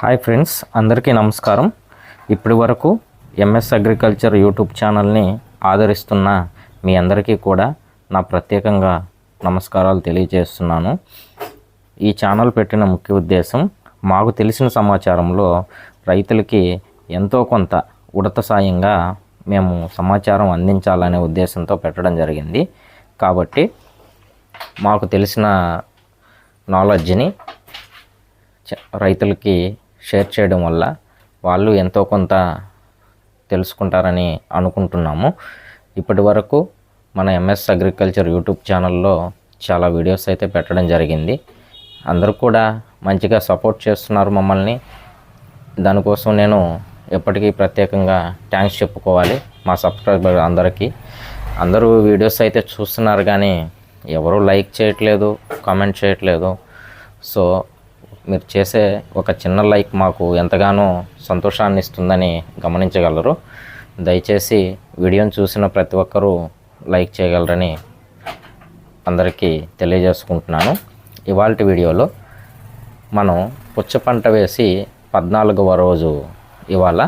Hi friends అందరికీ నమస్కారం. ఇప్పటి వరకు ఎంఎస్ అగ్రికల్చర్ యూట్యూబ్ ఛానల్ని ఆదరిస్తున్న మీ అందరికీ కూడా నా ప్రత్యేకంగా నమస్కారాలు తెలియజేస్తున్నాను. ఈ ఛానల్ పెట్టిన ముఖ్య ఉద్దేశం మాకు తెలిసిన సమాచారంలో రైతులకి ఎంతో కొంత ఉడత సాయంగా మేము సమాచారం అందించాలనే ఉద్దేశంతో పెట్టడం జరిగింది. కాబట్టి మాకు తెలిసిన నాలెడ్జ్ని రైతులకి షేర్ చేయడం వల్ల వాళ్ళు ఎంతో కొంత తెలుసుకుంటారని అనుకుంటున్నాము. ఇప్పటి వరకు మన ఎంఎస్ అగ్రికల్చర్ యూట్యూబ్ ఛానల్లో చాలా వీడియోస్ అయితే పెట్టడం జరిగింది. అందరూ కూడా మంచిగా సపోర్ట్ చేస్తున్నారు మమ్మల్ని. దానికోసం నేను ఎప్పటికీ ప్రత్యేకంగా థ్యాంక్స్ చెప్పుకోవాలి మా సబ్స్క్రైబర్ అందరికీ. అందరూ వీడియోస్ అయితే చూస్తున్నారు కానీ ఎవరు లైక్ చేయట్లేదు కామెంట్ చేయట్లేదు. సో మీరు చేసే ఒక చిన్న లైక్ మాకు ఎంతగానో సంతోషాన్ని ఇస్తుందని గమనించగలరు. దయచేసి వీడియోని చూసిన ప్రతి ఒక్కరూ లైక్ చేయగలరని అందరికీ తెలియజేసుకుంటున్నాను. ఇవాళ వీడియోలో మనం పుచ్చ పంట వేసి పద్నాలుగవ రోజు ఇవాళ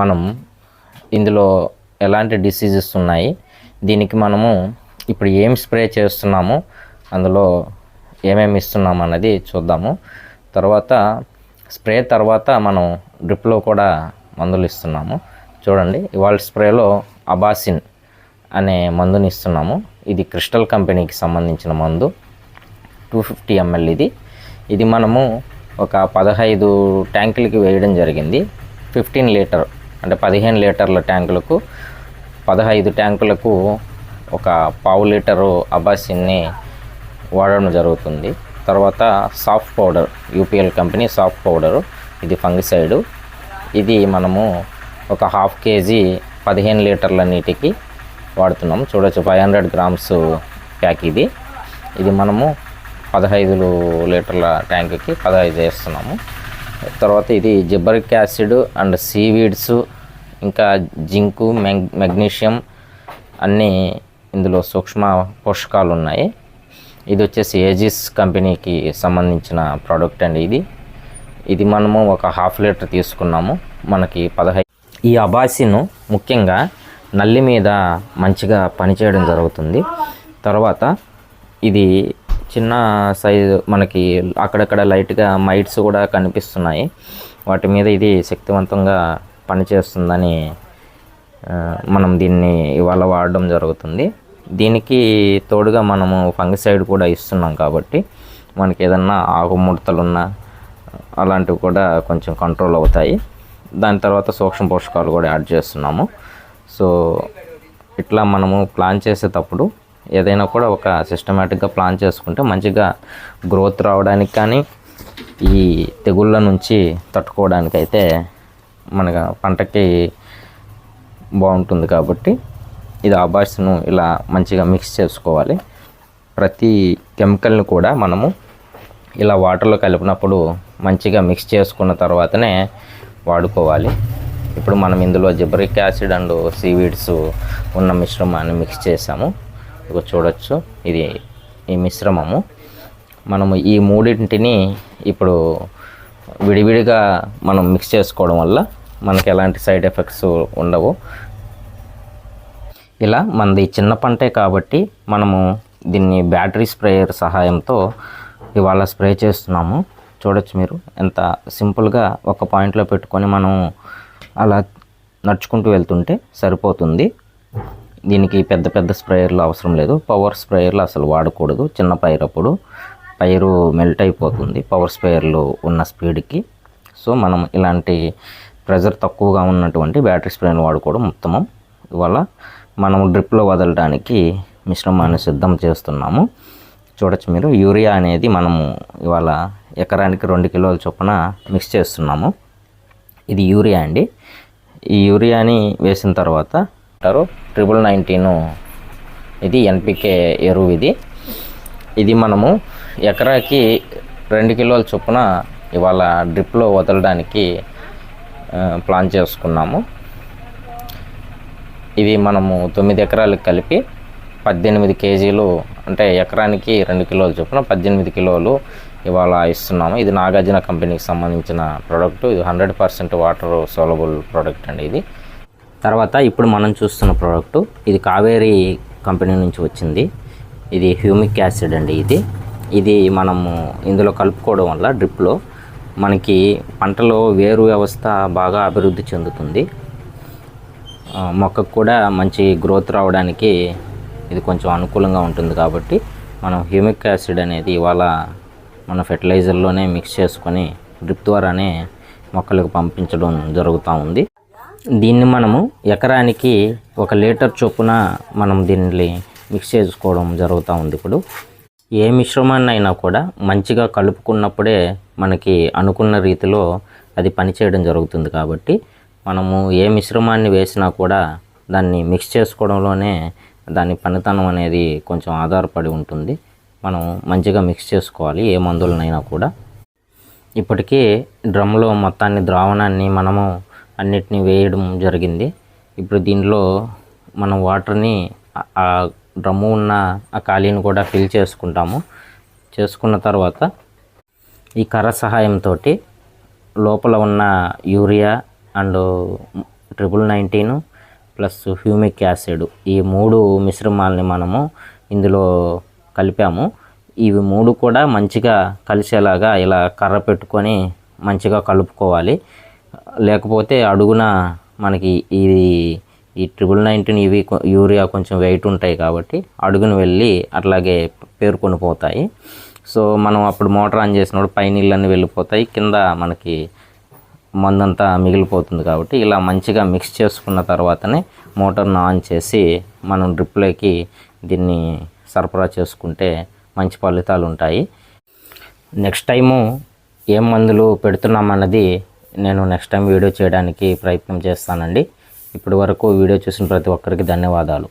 మనం ఇందులో ఎలాంటి డిసీజెస్ ఉన్నాయి దీనికి మనము ఇప్పుడు ఏం స్ప్రే చేస్తున్నాము అందులో ఏమేమి ఇస్తున్నాము అన్నది చూద్దాము. తర్వాత స్ప్రే తర్వాత మనం డ్రిప్లో కూడా మందులు ఇస్తున్నాము చూడండి ఇవాళ స్ప్రేలో అబాసిన్ అనే మందుని ఇస్తున్నాము. ఇది క్రిస్టల్ కంపెనీకి సంబంధించిన మందు. టూ ఫిఫ్టీ ఎంఎల్ ఇది. ఇది మనము ఒక పదహైదు ట్యాంకులకి వేయడం జరిగింది. ఫిఫ్టీన్ లీటర్ అంటే పదిహేను లీటర్ల ట్యాంకులకు పదహైదు ట్యాంకులకు ఒక పావు లీటరు అబాసిన్ని వాడడం జరుగుతుంది. తర్వాత soft powder UPL company soft powder ఇది ఫంగిసైడ్. ఇది మనము ఒక హాఫ్ కేజీ పదిహేను లీటర్ల నీటికి వాడుతున్నాం. చూడొచ్చు ఫైవ్ హండ్రెడ్ గ్రామ్స్ ప్యాక్ ఇది. ఇది మనము పదహైదు లీటర్ల ట్యాంక్కి పదహైదు వేస్తున్నాము. తర్వాత ఇది జిబ్బరిక్ యాసిడ్ అండ్ సీవీడ్స్ ఇంకా జింకు మెగ్ మెగ్నీషియం అన్నీ ఇందులో సూక్ష్మ పోషకాలు ఉన్నాయి ఇది వచ్చేసి ఏజిస్ కంపెనీకి సంబంధించిన ప్రోడక్ట్ అండి ఇది. ఇది మనము ఒక హాఫ్ లీటర్ తీసుకున్నాము. మనకి పదహైదు ఈ అబాసిను ముఖ్యంగా నల్లి మీద మంచిగా పనిచేయడం జరుగుతుంది. తర్వాత ఇది చిన్న సైజు మనకి అక్కడక్కడ లైట్గా మైట్స్ కూడా కనిపిస్తున్నాయి. వాటి మీద ఇది శక్తివంతంగా పనిచేస్తుందని మనం దీన్ని ఇవాళ వాడడం జరుగుతుంది. దీనికి తోడుగా మనము ఫంగిసైడ్ కూడా ఇస్తున్నాం కాబట్టి మనకి ఏదన్నా ఆకుముడతలు ఉన్నా అలాంటివి కూడా కొంచెం కంట్రోల్ అవుతాయి. దాని తర్వాత సూక్ష్మ పోషకాలు కూడా యాడ్ చేస్తున్నాము. సో ఇట్లా మనము ప్లాన్ చేసేటప్పుడు ఏదైనా కూడా ఒక సిస్టమేటిక్గా ప్లాన్ చేసుకుంటే మంచిగా గ్రోత్ రావడానికి కానీ ఈ తెగుళ్ళ నుంచి తట్టుకోవడానికి అయితే మన పంటకి బాగుంటుంది కాబట్టి ఇది ఆబాస్ను ఇలా మంచిగా మిక్స్ చేసుకోవాలి. ప్రతి కెమికల్ని కూడా మనము ఇలా వాటర్లో కలిపినప్పుడు మంచిగా మిక్స్ చేసుకున్న తర్వాతనే వాడుకోవాలి. ఇప్పుడు మనం ఇందులో జిబ్రిక్ యాసిడ్ అండ్ సీవీడ్స్ ఉన్న మిశ్రమాన్ని మిక్స్ చేసాము. ఇక చూడొచ్చు ఇది ఈ మిశ్రమము. మనము ఈ మూడింటిని ఇప్పుడు విడివిడిగా మనం మిక్స్ చేసుకోవడం వల్ల మనకి ఎలాంటి సైడ్ ఎఫెక్ట్స్ ఉండవు. ఇలా మనది చిన్న పంటే కాబట్టి మనము దీన్ని బ్యాటరీ స్ప్రేయర్ సహాయంతో ఇవాళ స్ప్రే చేస్తున్నాము. చూడొచ్చు మీరు. ఎంత సింపుల్గా ఒక పాయింట్లో పెట్టుకొని మనం అలా నడుచుకుంటూ వెళ్తుంటే సరిపోతుంది. దీనికి పెద్ద పెద్ద స్ప్రేయర్లు అవసరం లేదు. పవర్ స్ప్రేయర్లు అసలు వాడకూడదు. చిన్న పైరప్పుడు పైరు మెల్ట్ అయిపోతుంది పవర్ స్ప్రేయర్లు ఉన్న స్పీడ్కి. సో మనం ఇలాంటి ప్రెజర్ తక్కువగా ఉన్నటువంటి బ్యాటరీ స్ప్రేని వాడుకోవడం ఉత్తమం. ఇవాళ మనం డ్రిప్లో వదలడానికి మిశ్రమాన్ని సిద్ధం చేస్తున్నాము. చూడొచ్చు మీరు యూరియా అనేది మనము ఇవాళ ఎకరానికి రెండు కిలోల చొప్పున మిక్స్ చేస్తున్నాము. ఇది యూరియా అండి. ఈ యూరియాని వేసిన తర్వాత అంటారు ట్రిపుల్ నైన్టీన్ ఇది ఎన్పికే ఎరువు ఇది. ఇది మనము ఎకరాకి రెండు కిలోల చొప్పున ఇవాళ డ్రిప్లో వదలడానికి ప్లాన్ చేసుకున్నాము. ఇవి మనము తొమ్మిది ఎకరాలకు కలిపి పద్దెనిమిది కేజీలు అంటే ఎకరానికి రెండు కిలోలు చొప్పున పద్దెనిమిది కిలోలు ఇవాళ ఇస్తున్నాము. ఇది నాగార్జున కంపెనీకి సంబంధించిన ప్రోడక్ట్ ఇది hundred percent water soluble product అండి ఇది. తర్వాత ఇప్పుడు మనం చూస్తున్న ప్రోడక్ట్ ఇది కావేరి కంపెనీ నుంచి వచ్చింది. ఇది హ్యూమిక్ యాసిడ్ అండి ఇది. ఇది మనము ఇందులో కలుపుకోవడం వల్ల డ్రిప్లో మనకి పంటలో వేరు వ్యవస్థ బాగా అభివృద్ధి చెందుతుంది. మొక్కకు కూడా మంచి గ్రోత్ రావడానికి ఇది కొంచెం అనుకూలంగా ఉంటుంది కాబట్టి మనం హ్యూమిక్ యాసిడ్ అనేది ఇవాళ మన ఫెర్టిలైజర్లోనే మిక్స్ చేసుకొని డ్రిప్ ద్వారానే మొక్కలకు పంపించడం జరుగుతూ ఉంది. దీన్ని మనము ఎకరానికి ఒక లీటర్ చొప్పున మనం దీన్ని మిక్స్ చేసుకోవడం జరుగుతూ ఉంది ఇప్పుడు. ఏ మిశ్రమాన్ని అయినా కూడా మంచిగా కలుపుకున్నప్పుడే మనకి అనుకున్న రీతిలో అది పనిచేయడం జరుగుతుంది కాబట్టి మనము ఏ మిశ్రమాన్ని వేసినా కూడా దాన్ని మిక్స్ చేసుకోవడంలోనే దాని పనితనం అనేది కొంచెం ఆధారపడి ఉంటుంది. మనం మంచిగా మిక్స్ చేసుకోవాలి ఏ మందులనైనా కూడా. ఇప్పటికీ డ్రమ్లో మొత్తాన్ని ద్రావణాన్ని మనము అన్నిటినీ వేయడం జరిగింది. ఇప్పుడు దీనిలో మనం వాటర్ని ఆ- ఆ డ్రమ్ము ఉన్న ఆ ఖాళీని కూడా ఫిల్ చేసుకుంటాము. చేసుకున్న తర్వాత ఈ కర్ర సహాయంతో లోపల ఉన్న urea and triple nineteen plus humic acid. ఈ మూడు మిశ్రమాలని మనము ఇందులో కలిపాము. ఇవి మూడు కూడా మంచిగా కలిసేలాగా ఇలా కర్ర పెట్టుకొని మంచిగా కలుపుకోవాలి. లేకపోతే అడుగున మనకి ఇది ఈ ట్రిపుల్ నైన్టీన్ ఇవి యూరియా కొంచెం వెయిట్ ఉంటాయి కాబట్టి అడుగున వెళ్ళి అట్లాగే పేరుకొని పోతాయి సో మనం అప్పుడు మోటార్ ఆన్ చేసినప్పుడు పై నీళ్ళన్నీ వెళ్ళిపోతాయి. కింద మనకి మందంతా మిగిలిపోతుంది కాబట్టి ఇలా మంచిగా మిక్స్ చేసుకున్న తర్వాతనే మోటార్ను ఆన్ చేసి మనం డ్రిప్లోకి దీన్ని సరఫరా చేసుకుంటే మంచి ఫలితాలు ఉంటాయి. నెక్స్ట్ టైము ఏం మందులు పెడుతున్నామన్నది నేను నెక్స్ట్ టైం వీడియో చేయడానికి ప్రయత్నం చేస్తానండి. ఇప్పటి వరకు వీడియో చూసిన ప్రతి ఒక్కరికి ధన్యవాదాలు.